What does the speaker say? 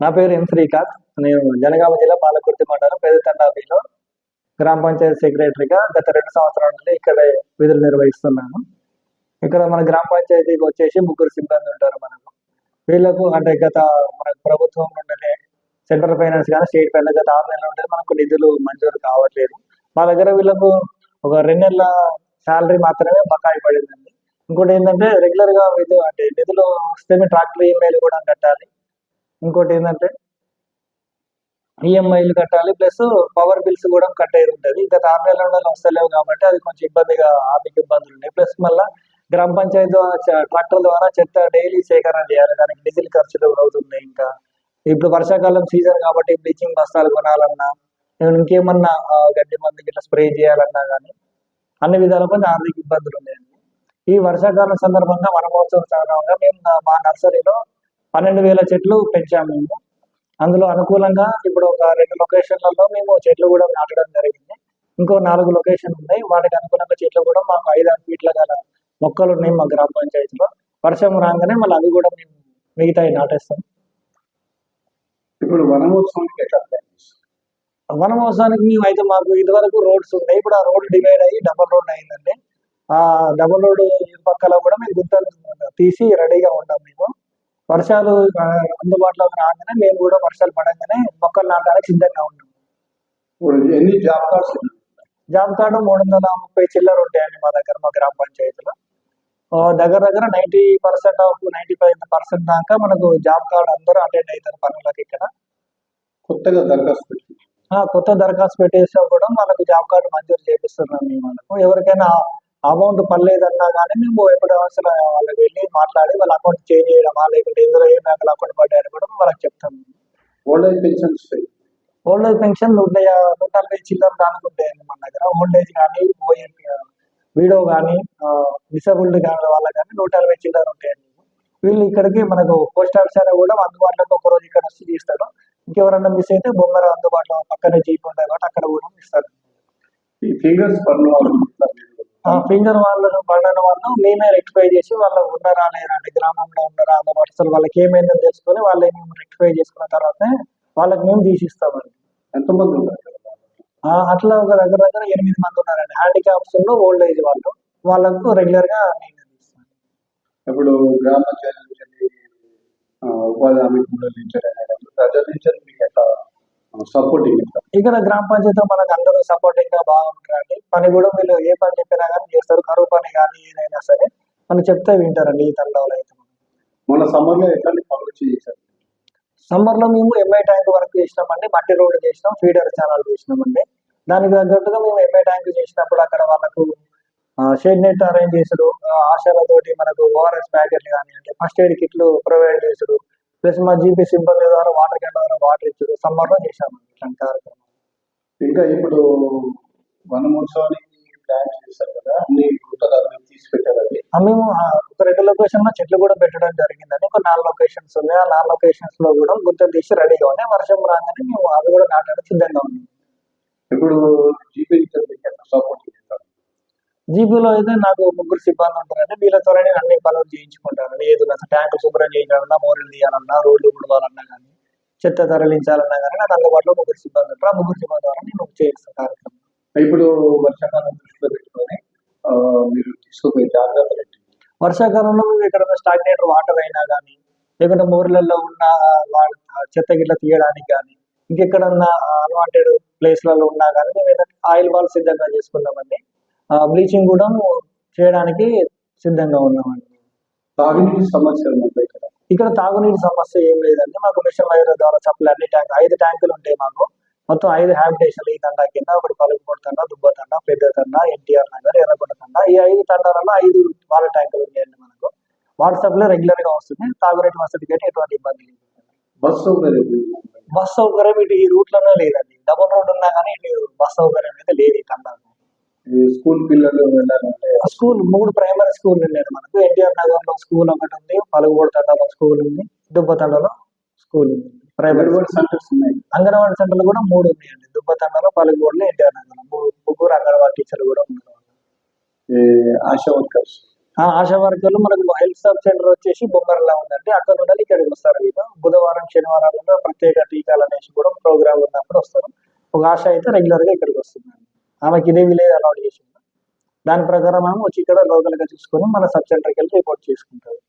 నా పేరు ఎం శ్రీకాంత్. నేను జనగామ జిల్లా పాలకుర్తి మండలం పెదతండాబిలో గ్రామ పంచాయతీ సెక్రటరీగా గత రెండు సంవత్సరాల నుండి ఇక్కడ విధులు నిర్వహిస్తున్నాను. ఇక్కడ మన గ్రామ పంచాయతీకి వచ్చేసి ముగ్గురు సిబ్బంది ఉంటారు మనకు. వీళ్ళకు అంటే గత మన ప్రభుత్వం నుండి సెంట్రల్ ఫైనాన్స్ కానీ స్టేట్ ఫైనాన్స్ గత ఆరు నెలల నుండి మనకు నిధులు మంజూరు కావట్లేదు. మా దగ్గర వీళ్ళకు ఒక రెండు నెలల శాలరీ మాత్రమే బకాయి పడిందండి. ఇంకోటి ఏంటంటే రెగ్యులర్గా ఇది అంటే నిధులు వస్తే ట్రాక్టర్ ఈఎంఐలు కూడా కట్టాలి. ఇంకోటి ఏంటంటే ఈఎంఐలు కట్టాలి ప్లస్ పవర్ బిల్స్ కూడా కట్టేది ఉంటుంది. గత ఆరు నెలల నుండి వస్తలేవు కాబట్టి అది కొంచెం ఇబ్బందిగా ఆర్థిక ఇబ్బందులు ఉన్నాయి. ప్లస్ మళ్ళీ గ్రామ పంచాయతీ ట్రాక్టర్ ద్వారా చెత్త డైలీ సేకరణ చేయాలి. దానికి డీజిల్ ఖర్చులు అవుతున్నాయి ఇంకా. ఇప్పుడు వర్షాకాలం సీజన్ కాబట్టి బ్లీచింగ్ బస్తాలు కొనాలన్నా ఇంకేమన్నా గడ్డి మంది ఇట్లా స్ప్రే చేయాలన్నా కానీ అన్ని విధాల కొంచెం ఆర్థిక ఇబ్బందులు ఉన్నాయండి ఈ వర్షాకాలం సందర్భంగా వనమహోత్సవం సందర్భంగా మేము మా నర్సరీలో పన్నెండు వేల చెట్లు పెంచాము మేము. అందులో అనుకూలంగా ఇప్పుడు ఒక రెండు లొకేషన్లలో మేము చెట్లు కూడా నాటడం జరిగింది. ఇంకో నాలుగు లొకేషన్ ఉన్నాయి. వాటికి అనుగుణంగా చెట్లు కూడా మాకు ఐదు ఆరు ఫీట్ల గల మొక్కలు ఉన్నాయి మా గ్రామ పంచాయతీలో. వర్షం రాగానే మళ్ళీ అవి కూడా మేము మిగతాయి నాటేస్తాం. ఇప్పుడు వనమోత్సవానికి ఎట్లా? వనమహోత్సవానికి మేము అయితే మాకు ఇదివరకు రోడ్స్ ఉన్నాయి. ఇప్పుడు ఆ రోడ్ డివైడ్ అయ్యి డబల్ రోడ్ అయిందండి. ఆ డబల్ రోడ్ పక్కల కూడా మేము గుంతలు తీసి రెడీగా ఉంటాం మేము. వర్షాలు ఆ, అందుబాటులోకి రాగానే మేము కూడా వర్షాలు పడంగానే మొక్కలు నాటడానికి సిద్ధంగా ఉన్నాం. ఎన్ని జాబ్ కార్డ్స్? జాబ్ కార్డు మూడు వందల ముప్పై చిల్లర ఉంటాయండి మా దగ్గర మా గ్రామ పంచాయతీలో. దగ్గర దగ్గర ninety percent of ninety five percent దాకా మనకు జాబ్ కార్డు అందరూ అటెండ్ అవుతారు పనులకు ఇక్కడ. కొత్తగా దరఖాస్తు పెట్టి. కొత్త దరఖాస్తు పెట్టేసినా కూడా మనకు జాబ్ కార్డు మంజూరు చేపిస్తున్నాం మేము మనకు ఎవరికైనా అమౌంట్ పర్లేదన్నా కానీ మేము ఎప్పుడు అవసరం వాళ్ళకి వెళ్ళి మాట్లాడి వాళ్ళ అకౌంట్ చేంజ్ చేయడమా లేకుంటే ఇందులో ఏ బ్యాంకుల అకౌంట్ పడ్డాయని కూడా వాళ్ళకి చెప్తాం. Old age pensions old age pension నూట నూట నలభై చిల్లర దానికి ఉంటాయండి మన దగ్గర. ఓల్డ్ ఏజ్ కానీ వీడో కానీ డిసబుల్డ్ కానీ వాళ్ళ కానీ నూట నలభై చిల్లర ఉంటాయండి వీళ్ళు ఇక్కడికి మనకు పోస్ట్ ఆఫీస్ అయినా కూడా అందుబాటులోకి ఒక రోజు ఇక్కడ వచ్చి తీస్తారు ఇంకెవరన్నా మిస్ అయితే బొమ్మర అందుబాటులో పక్కనే జీప్ ఉంటాయి కాబట్టి అక్కడ కూడా ఇస్తారు. ఈ ఫింగర్స్ వాళ్ళు ఆ ఫింగర్ వాళ్ళను పడిన వాళ్ళు మేమే రెక్టిఫై చేసి వాళ్ళు ఉన్నారా లేదా అంటే గ్రామంలో ఉన్నారా అందుబాటు అసలు వాళ్ళకి ఏమైందని తెలుసుకొని వాళ్ళని మేము రెక్టిఫై చేసుకున్న తర్వాత వాళ్ళకి మేము తీసిస్తామండి ఎంతమంది? ఆ, అట్లా ఒక దగ్గర దగ్గర ఎనిమిది మంది ఉన్నారండి. హ్యాండిక్యాప్స్ ఓల్డ్ ఏజ్ వాళ్ళు. వాళ్ళకు రెగ్యులర్గా నేను తీస్తాను ఇప్పుడు గ్రామ వెళ్ళి, ఉపాధి హామీ కూలీల నుంచి వెళ్ళి, ప్రజల నుంచి వెళ్ళి మీకు ఎట్లా సపోర్టింగ్ ఇస్తారు ఇక్కడ గ్రామ పంచాయతీ మనకు అందరూ సపోర్టింగ్గా బాగుంటారండి. పని కూడా వీళ్ళు ఏ పని చెప్పినా కానీ చేస్తారు. కరువు పని కానీ ఏదైనా సరే మనం చెప్తే వింటారండి ఈ తండాలో అయితే. మన సమ్మర్లో ఎట్లాంటి పనులు చేశారు? సమ్మర్లో మేము ఎంఐ ట్యాంక్ వర్క్ చేసినామండి. మట్టి రోడ్ చేసినాం. ఫీడర్ ఛానల్ చేసినామండి. దానికి తగ్గట్టుగా మేము ఎంఐ ట్యాంక్ చేసినప్పుడు అక్కడ వాళ్ళకు షేడ్ నెట్ అరేంజ్ చేసుడు ఆశలతోటి మనకు ఓఆర్ఎస్ ప్యాకెట్లు కానీ అంటే ఫస్ట్ ఎయిడ్ కిట్లు ప్రొవైడ్ చేసుడు ప్లస్ మా జీపీ సిబ్బంది ద్వారా వాటర్ క్యాన్ ద్వారా వాటర్ ఇచ్చుడు సమ్మర్లో చేసామండి ఇట్లాంటి కార్యక్రమం. ఇంకా ఇప్పుడు వనమోత్సవానికి ప్లాన్ చేశారు కదా అన్ని గుట్టలు అన్ని తీసి పెట్టారండి ఆ, మేము ఒక రెండు లొకేషన్లో చెట్లు కూడా పెట్టడం జరిగిందండి. ఒక నాలుగు లొకేషన్స్ ఉన్నాయి. ఆ నాలుగు లొకేషన్స్లో కూడా గుర్తు తీసి రెడీగా ఉన్నాయి. వర్షం రాగానే మేము అవి కూడా నాటడానికి సిద్ధంగా ఉన్నాం. ఇప్పుడు జీపీ సపోర్ట్ చేస్తారు? జీపీలో అయితే నాకు ముగ్గురు సిబ్బంది ఉంటారండి. వీళ్ళతోనే నేను అన్ని పనులు చేయించుకుంటాను ఏది ట్యాంక్ శుభ్రం చేయాలన్నా మోరీలు తీయాలన్నా రోడ్లు కుడవాలన్నా కానీ చెత్త తరలించాలన్నా కానీ నాకు అందుబాటులో ముగ్గురు సిబ్బంది ఉంటారు. ఆ ముగ్గురు సిబ్బంది ద్వారా నేను చేస్తాను కార్యక్రమం. ఇప్పుడు వర్షాకాలం దృష్టిలో పెట్టుకొని మీరు తీసుకుపోయే జాగ్రత్తలు ఏంటి? వర్షాకాలంలో ఇక్కడ స్టాగ్నేటర్ వాటర్ అయినా కానీ లేకుంటే మోర్లలో ఉన్న చెత్త గిట్ల తీయడానికి కానీ ఇంకెక్కడన్నా అన్వాంటెడ్ ప్లేస్లలో ఉన్నా కానీ మేము ఏంటంటే ఆయిల్ బాల్ సిద్ధంగా చేసుకున్నామండి బ్లీచింగ్ కూడా చేయడానికి సిద్ధంగా ఉన్నామండి. తాగునీటి ఉన్నాయి ఇక్కడ. ఇక్కడ తాగునీటి సమస్య ఏం లేదండి. మాకు మిషన్ వైర్ ద్వారా సప్లై అన్ని ట్యాంక్ ఐదు ట్యాంకులు ఉంటాయి మాకు. మొత్తం ఐదు హ్యాబిటేషన్లు ఈ తండా కింద ఒకటి పలుకుపొడి తండ దుబ్బ తండ పెద్ద తండ ఎన్టీఆర్ నగర్ ఎర్రగొండ తండ. ఈ ఐదు తండాలలో ఐదు వాటర్ ట్యాంకులు ఉన్నాయండి మనకు. వాటర్ సప్లై రెగ్యులర్గా వస్తుంది. తాగునీటి వసతికి అయితే ఎటువంటి ఇబ్బంది లేదు. బస్ సౌకర్యం బస్ సౌకర్యం ఇటు ఈ రూట్లోనే లేదండి. డబుల్ రోడ్ ఉన్నా కానీ ఇటు బస్ సౌకర్యం అయితే లేదు ఈ తండాలో స్కూల్ పిల్లలు వెళ్ళాలంటే స్కూల్ మూడు ప్రైమరీ స్కూల్ ఉన్నాయి మనకు. ఎన్టీఆర్ నగర్లో స్కూల్ ఒకటి ఉంది పలుగుబోడు తండాలో స్కూల్ ఉంది దుబ్బ తండలో స్కూల్ ఉంది. అంగన్వాడీ సెంటర్స్ ఉన్నాయి. అంగన్వాడీ సెంటర్లు కూడా మూడు ఉన్నాయండి. దుబ్బ తండలో పలుగుబోడులో ఎన్టీఆర్ నగర్ ముగ్గురు అంగన్వాడీ టీచర్లు కూడా ఉన్నారు. ఆశా వర్కర్స్? ఆ ఆశా వర్కర్లు మనకు హెల్త్ సబ్ సెంటర్ వచ్చేసి బొమ్మరలా ఉందండి. అక్కడ నుండి ఇక్కడికి వస్తారు వీళ్ళు బుధవారం శనివారాలలో ప్రత్యేక టీకాలు అనేసి కూడా ప్రోగ్రామ్ ఉన్నప్పుడు వస్తారు. ఒక ఆశ అయితే రెగ్యులర్గా ఇక్కడికి వస్తుంది ఆమెకి ఇదే విలేజ్ అలౌట్ చేసింది. దాని ప్రకారం ఆమె వచ్చి ఇక్కడ లోకల్గా చూసుకొని మన సబ్ సెంటర్కి వెళ్ళి రిపోర్ట్ చేసుకుంటారు